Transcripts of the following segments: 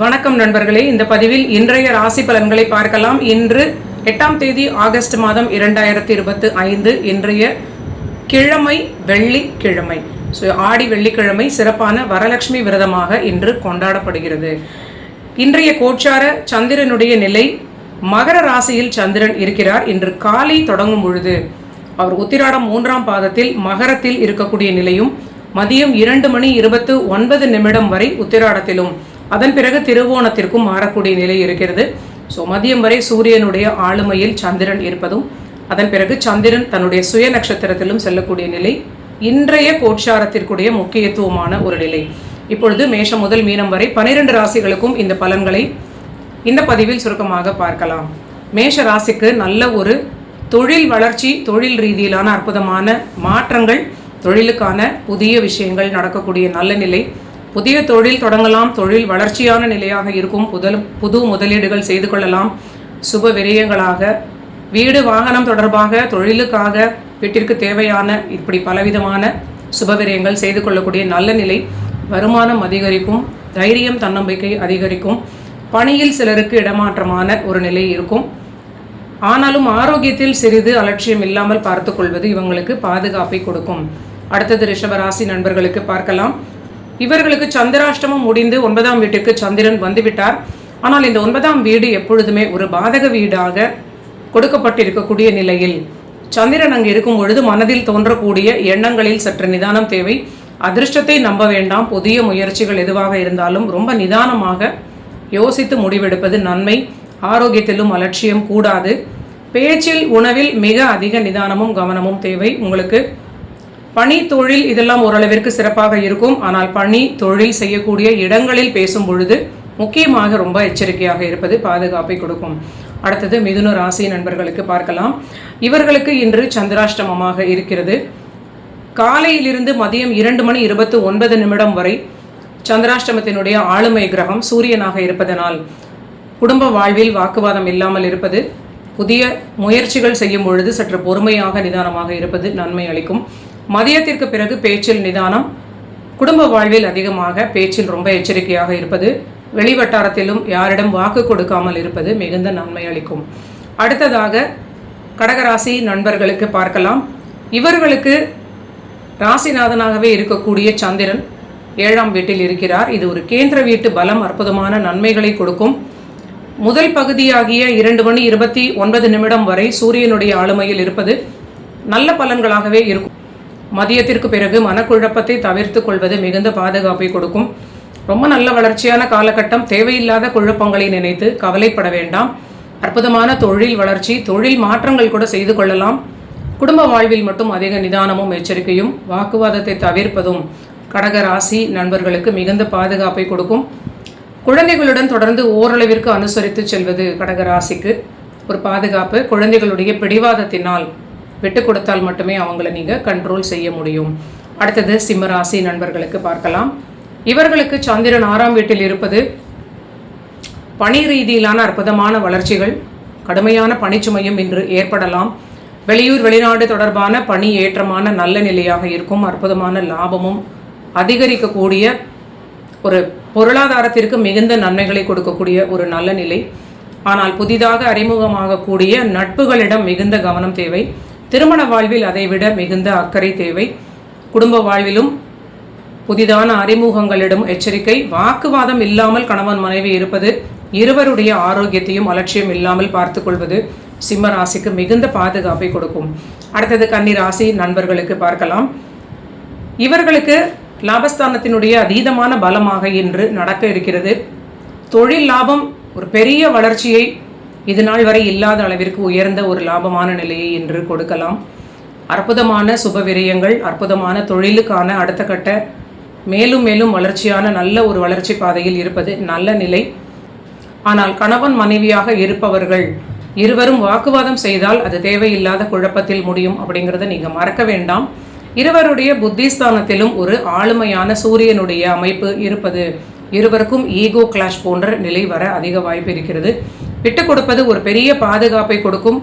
வணக்கம் நண்பர்களே. இந்த பதிவில் இன்றைய ராசி பலன்களை பார்க்கலாம். இன்று எட்டாம் தேதி ஆகஸ்ட் மாதம் இரண்டாயிரத்தி இருபத்தி ஐந்து இன்றைய கிழமை வெள்ளிக்கிழமை. ஸோ ஆடி வெள்ளிக்கிழமை சிறப்பான வரலட்சுமி விரதமாக இன்று கொண்டாடப்படுகிறது. இன்றைய கோச்சார சந்திரனுடைய நிலை மகர ராசியில் சந்திரன் இருக்கிறார். இன்று காலை தொடங்கும் பொழுது அவர் உத்திராடம் மூன்றாம் பாதத்தில் மகரத்தில் இருக்கக்கூடிய நிலையும் மதியம் இரண்டு மணி இருபத்து ஒன்பது நிமிடம் வரை உத்திராடத்திலும் அதன் பிறகு திருவோணத்திற்கும் மாறக்கூடிய நிலை இருக்கிறது. ஸோ மதியம் வரை சூரியனுடைய ஆளுமையில் சந்திரன் இருப்பதும் அதன் பிறகு சந்திரன் தன்னுடைய சுய நட்சத்திரத்திலும் செல்லக்கூடிய நிலை இன்றைய கோட்சாரத்திற்குடைய முக்கியத்துவமான ஒரு நிலை. இப்பொழுது மேஷம் முதல் மீனம் வரை பனிரெண்டு ராசிகளுக்கும் இந்த பலன்களை இந்த பதிவில் சுருக்கமாக பார்க்கலாம். மேஷ ராசிக்கு நல்ல ஒரு தொழில் வளர்ச்சி தொழில் ரீதியிலான அற்புதமான மாற்றங்கள் தொழிலுக்கான புதிய விஷயங்கள் நடக்கக்கூடிய நல்ல நிலை புதிய தொழில் தொடங்கலாம். தொழில் வளர்ச்சியான நிலையாக இருக்கும். புதல் புது முதலீடுகள் செய்து கொள்ளலாம். சுப விரயங்களாக. வீடு வாகனம் தொடர்பாக தொழிலுக்காக வீட்டிற்கு தேவையான இப்படி பலவிதமான சுப விரயங்கள் செய்து கொள்ளக்கூடிய நல்ல நிலை வருமானம் அதிகரிக்கும். தைரியம் தன்னம்பிக்கை அதிகரிக்கும். பணியில் சிலருக்கு இடமாற்றமான ஒரு நிலை இருக்கும். ஆனாலும் ஆரோக்கியத்தில் சிறிது அலட்சியம் இல்லாமல் பார்த்துக்கொள்வது இவங்களுக்கு பாதுகாப்பை கொடுக்கும். அடுத்தது ரிஷபராசி நண்பர்களுக்கு பார்க்கலாம். இவர்களுக்கு சந்திராஷ்டமம் முடிந்து ஒன்பதாம் வீட்டுக்கு சந்திரன் வந்துவிட்டார். ஆனால் இந்த ஒன்பதாம் வீடு எப்பொழுதுமே ஒரு பாதக வீடாக கொடுக்கப்பட்டிருக்கக்கூடிய நிலையில் சந்திரன் அங்கு இருக்கும் பொழுது மனதில் தோன்றக்கூடிய எண்ணங்களில் சற்று நிதானம் தேவை. அதிர்ஷ்டத்தை நம்ப வேண்டாம். புதிய முயற்சிகள் எதுவாக இருந்தாலும் ரொம்ப நிதானமாக யோசித்து முடிவெடுப்பது நன்மை. ஆரோக்கியத்திலும் அலட்சியம் கூடாது. பேச்சில் உணவில் மிக அதிக நிதானமும் கவனமும் தேவை. உங்களுக்கு பணி தொழில் இதெல்லாம் ஓரளவிற்கு சிறப்பாக இருக்கும். ஆனால் பணி தொழில் செய்யக்கூடிய இடங்களில் பேசும் பொழுது முக்கியமாக ரொம்ப எச்சரிக்கையாக இருப்பது பாதுகாப்பை கொடுக்கும். அடுத்தது மிதுன ராசி நண்பர்களுக்கு பார்க்கலாம். இவர்களுக்கு இன்று சந்திராஷ்டமமாக இருக்கிறது. காலையிலிருந்து மதியம் இரண்டு மணி இருபத்து ஒன்பது நிமிடம் வரை சந்திராஷ்டமத்தினுடைய ஆளுமை கிரகம் சூரியனாக இருப்பதனால் குடும்ப வாழ்வில் வாக்குவாதம் இல்லாமல் இருப்பது புதிய முயற்சிகள் செய்யும் பொழுது சற்று பொறுமையாக நிதானமாக இருப்பது நன்மை அளிக்கும். மதியத்திற்கு பிறகு பேச்சில் நிதானம் குடும்ப வாழ்வில் அதிகமாக பேச்சில் ரொம்ப எச்சரிக்கையாக இருப்பது வெளிவட்டாரத்திலும் யாரிடம் வாக்கு கொடுக்காமல் இருப்பது மிகுந்த நன்மை அளிக்கும். அடுத்ததாக கடகராசி நண்பர்களுக்கு பார்க்கலாம். இவர்களுக்கு ராசிநாதனாகவே இருக்கக்கூடிய சந்திரன் ஏழாம் வீட்டில் இருக்கிறார். இது ஒரு கேந்திர வீட்டு பலம் அற்புதமான நன்மைகளை கொடுக்கும். முதல் பகுதியாகிய இரண்டு மணி இருபத்தி ஒன்பது நிமிடம் வரை சூரியனுடைய ஆளுமையில் இருப்பது நல்ல பலன்களாகவே இருக்கும். மதியத்திற்கு பிறகு மனக்குழப்பத்தை தவிர்த்து கொள்வது மிகுந்த பாதுகாப்பை கொடுக்கும். ரொம்ப நல்ல வளர்ச்சியான காலகட்டம் தேவையில்லாத குழப்பங்களை நினைத்து கவலைப்பட வேண்டாம். அற்புதமான தொழில் வளர்ச்சி தொழில் மாற்றங்கள் கூட செய்து கொள்ளலாம். குடும்ப வாழ்வில் மட்டும் அதிக நிதானமும் எச்சரிக்கையும் வாக்குவாதத்தை தவிர்ப்பதும் கடக ராசி நண்பர்களுக்கு மிகுந்த பாதுகாப்பை கொடுக்கும். குழந்தைகளுடன் தொடர்ந்து ஓரளவிற்கு அனுசரித்து செல்வது கடக ராசிக்கு ஒரு பாதுகாப்பு. குழந்தைகளுடைய பிடிவாதத்தினால் விட்டு கொடுத்தால் மட்டுமே அவங்கள நீங்கள் கண்ட்ரோல் செய்ய முடியும். அடுத்தது சிம்மராசி நண்பர்களுக்கு பார்க்கலாம். இவர்களுக்கு சந்திரன் ஆறாம் வீட்டில் இருப்பது பணி ரீதியிலான அற்புதமான வளர்ச்சிகள். கடுமையான பணிச்சுமையும் இன்று ஏற்படலாம். வெளியூர் வெளிநாடு தொடர்பான பணி ஏற்றமான நல்ல நிலையாக இருக்கும். அற்புதமான லாபமும் அதிகரிக்கக்கூடிய ஒரு பொருளாதாரத்திற்கு மிகுந்த நன்மைகளை கொடுக்கக்கூடிய ஒரு நல்ல நிலை. ஆனால் புதிதாக அறிமுகமாகக்கூடிய நட்புகளிடம் மிகுந்த கவனம் தேவை. திருமண வாழ்வில் அதைவிட மிகுந்த அக்கறை தேவை. குடும்ப வாழ்விலும் புதிதான அறிமுகங்களிடம் எச்சரிக்கை. வாக்குவாதம் இல்லாமல் கணவன் மனைவி இருப்பது இருவருடைய ஆரோக்கியத்தையும் அலட்சியம் இல்லாமல் பார்த்து கொள்வது சிம்ம ராசிக்கு மிகுந்த பாதுகாப்பை கொடுக்கும். அடுத்தது கன்னி ராசி நண்பர்களுக்கு பார்க்கலாம். இவர்களுக்கு லாபஸ்தானத்தினுடைய அதீதமான பலமாக இன்று நடக்க இருக்கிறது. தொழில் லாபம் ஒரு பெரிய வளர்ச்சியை இது நாள் வரை இல்லாத அளவிற்கு உயர்ந்த ஒரு லாபமான நிலையை இன்று கொடுக்கலாம். அற்புதமான சுப விரயங்கள் அற்புதமான தொழிலுக்கான அடுத்த கட்ட மேலும் மேலும் வளர்ச்சியான நல்ல ஒரு வளர்ச்சி பாதையில் இருப்பது நல்ல நிலை. ஆனால் கணவன் மனைவியாக இருப்பவர்கள் இருவரும் வாக்குவாதம் செய்தால் அது தேவையில்லாத குழப்பத்தில் முடியும் அப்படிங்கிறத நீங்கள் மறக்க வேண்டாம். இருவருடைய புத்திஸ்தானத்திலும் ஒரு ஆளுமையான சூரியனுடைய அமைப்பு இருப்பது இருவருக்கும் ஈகோ கிளாஷ் போன்ற நிலை வர அதிக வாய்ப்பு இருக்கிறது. விட்டு கொடுப்பது ஒரு பெரிய பாதுகாப்பை கொடுக்கும்.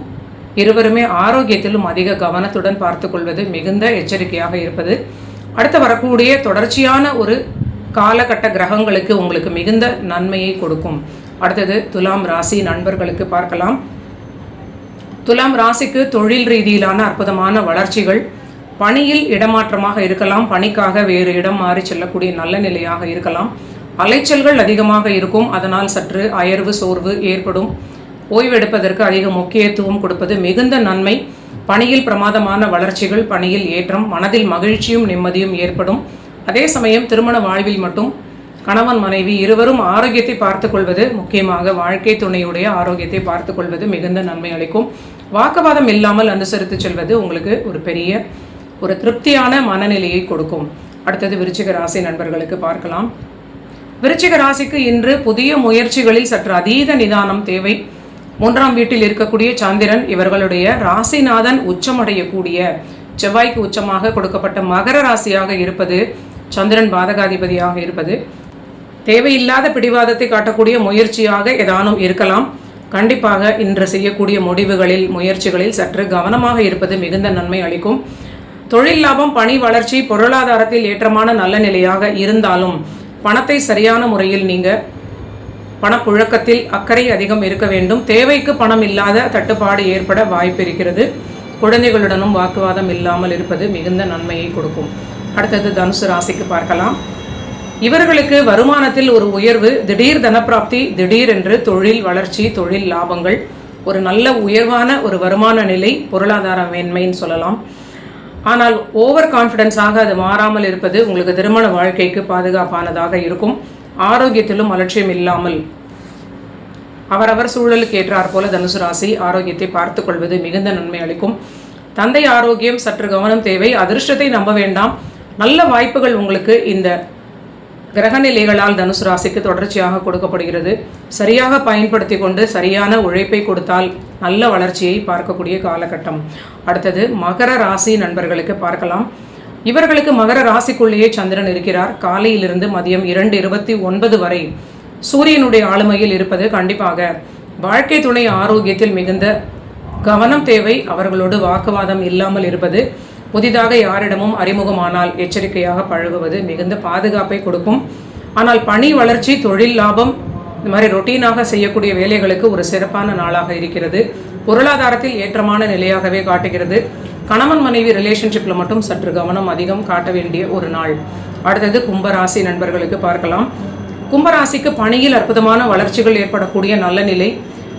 இருவருமே ஆரோக்கியத்திலும் அதிக கவனத்துடன் பார்த்து கொள்வது மிகுந்த எச்சரிக்கையாக இருப்பது. அடுத்து வரக்கூடிய தொடர்ச்சியான ஒரு காலகட்ட கிரகங்களுக்கு உங்களுக்கு மிகுந்த நன்மையை கொடுக்கும். அடுத்தது துலாம் ராசி நண்பர்களுக்கு பார்க்கலாம். துலாம் ராசிக்கு தொழில் ரீதியிலான அற்புதமான வளர்ச்சிகள். பணியில் இடமாற்றமாக இருக்கலாம். பணிக்காக வேறு இடம் மாறி செல்லக்கூடிய நல்ல நிலையாக இருக்கலாம். அலைச்சல்கள் அதிகமாக இருக்கும். அதனால் சற்று அயர்வு சோர்வு ஏற்படும். ஓய்வெடுப்பதற்கு அதிக முக்கியத்துவம் கொடுப்பது மிகுந்த நன்மை. பணியில் பிரமாதமான வளர்ச்சிகள் பணியில் ஏற்றம் மனதில் மகிழ்ச்சியும் நிம்மதியும் ஏற்படும். அதே சமயம் திருமண வாழ்வில் மட்டும் கணவன் மனைவி இருவரும் ஆரோக்கியத்தை பார்த்துக்கொள்வது முக்கியமாக. வாழ்க்கை துணையுடைய ஆரோக்கியத்தை பார்த்து கொள்வது மிகுந்த நன்மை அளிக்கும். வாக்குவாதம் இல்லாமல் அனுசரித்து செல்வது உங்களுக்கு ஒரு பெரிய ஒரு திருப்தியான மனநிலையை கொடுக்கும். அடுத்தது விருச்சிக ராசி நண்பர்களுக்கு பார்க்கலாம். விருச்சிக ராசிக்கு இன்று புதிய முயற்சிகளில் சற்று அதீத நிதானம் தேவை. மூன்றாம் வீட்டில் இருக்கக்கூடிய சந்திரன் இவர்களுடைய ராசிநாதன் உச்சமடையக்கூடிய செவ்வாய்க்கு உச்சமாக கொடுக்கப்பட்ட மகர ராசியாக இருப்பது சந்திரன் பாதகாதிபதியாக இருப்பது. தேவையில்லாத பிடிவாதத்தை காட்டக்கூடிய முயற்சியாக ஏதானும் இருக்கலாம். கண்டிப்பாக இன்று செய்யக்கூடிய முடிவுகளில் முயற்சிகளில் சற்று கவனமாக இருப்பது மிகுந்த நன்மை அளிக்கும். தொழில் லாபம் பணி வளர்ச்சி பொருளாதாரத்தில் ஏற்றமான நல்ல நிலையாக இருந்தாலும் பணத்தை சரியான முறையில் நீங்கள் பணப்புழக்கத்தில் அக்கறை அதிகம் இருக்க வேண்டும். தேவைக்கு பணம் இல்லாத தட்டுப்பாடு ஏற்பட வாய்ப்பு இருக்கிறது. குழந்தைகளுடனும் வாக்குவாதம் இல்லாமல் இருப்பது மிகுந்த நன்மையை கொடுக்கும். அடுத்தது தனுசு ராசிக்கு பார்க்கலாம். இவர்களுக்கு வருமானத்தில் ஒரு உயர்வு திடீர் தனப்பிராப்தி திடீர் என்று தொழில் வளர்ச்சி தொழில் லாபங்கள். ஒரு நல்ல உயர்வான ஒரு வருமான நிலை பொருளாதார மேன்மைன்னு சொல்லலாம். ஆனால் ஓவர் கான்ஃபிடென்ஸாக அது மாறாமல் இருப்பது உங்களுக்கு திருமண வாழ்க்கைக்கு பாதுகாப்பானதாக இருக்கும். ஆரோக்கியத்திலும் அலட்சியம் இல்லாமல். அவரவர் சூழலுக்கு ஏற்றார் போல தனுசு ராசி ஆரோக்கியத்தை பார்த்து கொள்வது மிகுந்த நன்மை அளிக்கும். தந்தை ஆரோக்கியம் சற்று கவனம் தேவை. அதிர்ஷ்டத்தை நம்ப வேண்டாம். நல்ல வாய்ப்புகள் உங்களுக்கு இந்த கிரகநிலைகளால் தனுசு ராசிக்கு தொடர்ச்சியாக கொடுக்கப்படுகிறது. சரியாக பயன்படுத்தி கொண்டு சரியான உழைப்பை கொடுத்தால் நல்ல வளர்ச்சியை பார்க்கக்கூடிய காலகட்டம். அடுத்தது மகர ராசி நண்பர்களுக்கு பார்க்கலாம். இவர்களுக்கு மகர ராசிக்குள்ளேயே சந்திரன் இருக்கிறார். காலையிலிருந்து மதியம் இரண்டு இருபத்தி ஒன்பது வரை சூரியனுடைய ஆளுமையில் இருப்பது கண்டிப்பாக. வாழ்க்கை துணை ஆரோக்கியத்தில் மிகுந்த கவனம் தேவை. அவர்களோடு வாக்குவாதம் இல்லாமல் இருப்பது புதிதாக யாரிடமும் அறிமுகமானால் எச்சரிக்கையாக பழகுவது மிகுந்த பாதுகாப்பை கொடுக்கும். ஆனால் பணி வளர்ச்சி தொழில் லாபம் இந்த மாதிரி ரொட்டீனாக செய்யக்கூடிய வேலைகளுக்கு ஒரு சிறப்பான நாளாக இருக்கிறது. பொருளாதாரத்தில் ஏற்றமான நிலையாகவே காட்டுகிறது. கணவன் மனைவி ரிலேஷன்ஷிப்பில் மட்டும் சற்று கவனம் அதிகம் காட்ட வேண்டிய ஒரு நாள். அடுத்தது கும்பராசி நண்பர்களுக்கு பார்க்கலாம். கும்பராசிக்கு பணியில் அற்புதமான வளர்ச்சிகள் ஏற்படக்கூடிய நல்ல நிலை.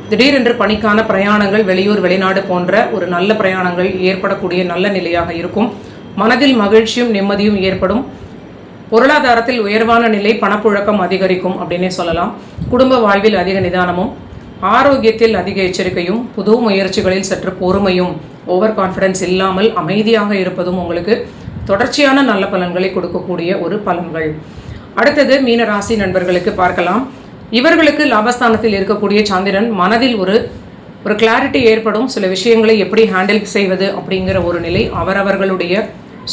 திடீரென்று பணிக்கான பிரயாணங்கள் வெளியூர் வெளிநாடு போன்ற ஒரு நல்ல பிரயாணங்கள் ஏற்படக்கூடிய நல்ல நிலையாக இருக்கும். மனதில் மகிழ்ச்சியும் நிம்மதியும் ஏற்படும். பொருளாதாரத்தில் உயர்வான நிலை பணப்புழக்கம் அதிகரிக்கும் அப்படின்னே சொல்லலாம். குடும்ப வாழ்வில் அதிக நிதானமும் ஆரோக்கியத்தில் அதிக எச்சரிக்கையும் புது முயற்சிகளில் சற்று பொறுமையும் ஓவர் கான்ஃபிடன்ஸ் இல்லாமல் அமைதியாக இருப்பதும் உங்களுக்கு தொடர்ச்சியான நல்ல பலன்களை கொடுக்கக்கூடிய ஒரு பலன்கள். அடுத்தது மீன ராசி நண்பர்களுக்கு பார்க்கலாம். இவர்களுக்கு லாபஸ்தானத்தில் இருக்கக்கூடிய சந்திரன் மனதில் ஒரு ஒரு கிளாரிட்டி ஏற்படும். சில விஷயங்களை எப்படி ஹேண்டில் செய்வது அப்படிங்கிற ஒரு நிலை அவரவர்களுடைய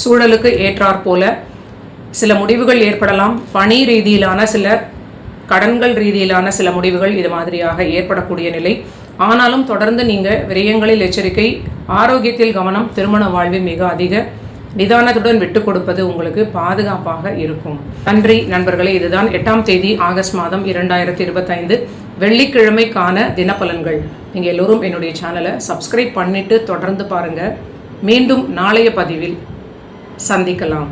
சூழலுக்கு ஏற்றாற் போல. சில முடிவுகள் ஏற்படலாம். பணி ரீதியிலான சில கடன்கள் ரீதியிலான சில முடிவுகள் இது மாதிரியாக ஏற்படக்கூடிய நிலை. ஆனாலும் தொடர்ந்து நீங்கள் விரயங்களில் எச்சரிக்கை ஆரோக்கியத்தில் கவனம் திருமண வாழ்வில் மிக அதிக. நிதானத்துடன் விட்டு கொடுப்பது உங்களுக்கு பாதுகாப்பாக இருக்கும். நன்றி நண்பர்களே இதுதான் எட்டாம் தேதி ஆகஸ்ட் மாதம் இரண்டாயிரத்தி இருபத்தைந்து வெள்ளிக்கிழமைக்கான தினப்பலன்கள். நீங்கள் எல்லோரும் என்னுடைய சேனலை சப்ஸ்கிரைப் பண்ணிட்டு தொடர்ந்து பாருங்கள் மீண்டும் நாளைய பதிவில் சந்திக்கலாம்.